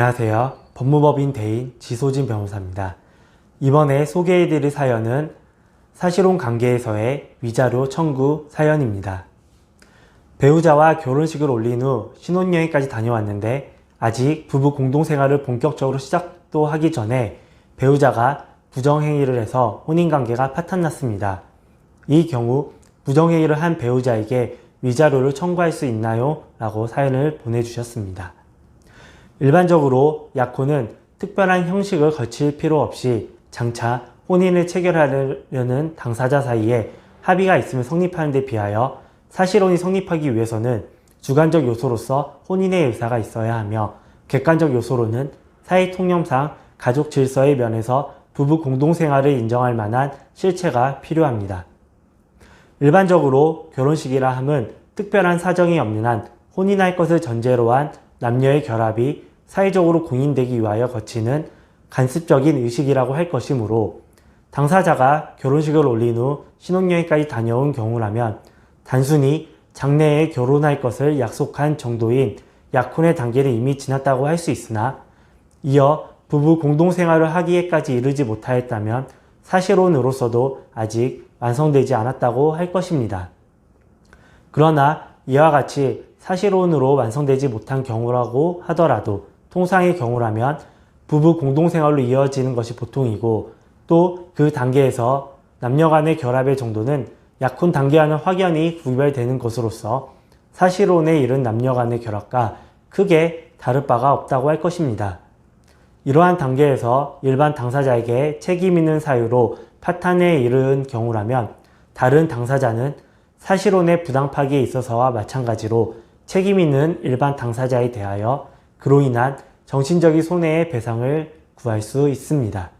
안녕하세요. 법무법인 대인 지소진 변호사입니다. 이번에 소개해드릴 사연은 사실혼 관계에서의 위자료 청구 사연입니다. 배우자와 결혼식을 올린 후 신혼여행까지 다녀왔는데 아직 부부 공동생활을 본격적으로 시작도 하기 전에 배우자가 부정행위를 해서 혼인관계가 파탄났습니다. 이 경우 부정행위를 한 배우자에게 위자료를 청구할 수 있나요? 라고 사연을 보내주셨습니다. 일반적으로 약혼은 특별한 형식을 거칠 필요 없이 장차 혼인을 체결하려는 당사자 사이에 합의가 있으면 성립하는 데 비하여 사실혼이 성립하기 위해서는 주관적 요소로서 혼인의 의사가 있어야 하며 객관적 요소로는 사회 통념상 가족 질서의 면에서 부부 공동생활을 인정할 만한 실체가 필요합니다. 일반적으로 결혼식이라 함은 특별한 사정이 없는 한 혼인할 것을 전제로 한 남녀의 결합이 사회적으로 공인되기 위하여 거치는 간습적인 의식이라고 할 것이므로 당사자가 결혼식을 올린 후 신혼여행까지 다녀온 경우라면 단순히 장래에 결혼할 것을 약속한 정도인 약혼의 단계를 이미 지났다고 할 수 있으나 이어 부부 공동생활을 하기에까지 이르지 못하였다면 사실혼으로서도 아직 완성되지 않았다고 할 것입니다. 그러나 이와 같이 사실혼으로 완성되지 못한 경우라고 하더라도 통상의 경우라면 부부 공동생활로 이어지는 것이 보통이고 또 그 단계에서 남녀 간의 결합의 정도는 약혼 단계와는 확연히 구별되는 것으로서 사실혼에 이른 남녀 간의 결합과 크게 다를 바가 없다고 할 것입니다. 이러한 단계에서 일반 당사자에게 책임 있는 사유로 파탄에 이른 경우라면 다른 당사자는 사실혼의 부당 파기에 있어서와 마찬가지로 책임 있는 일반 당사자에 대하여 그로 인한 정신적인 손해의 배상을 구할 수 있습니다.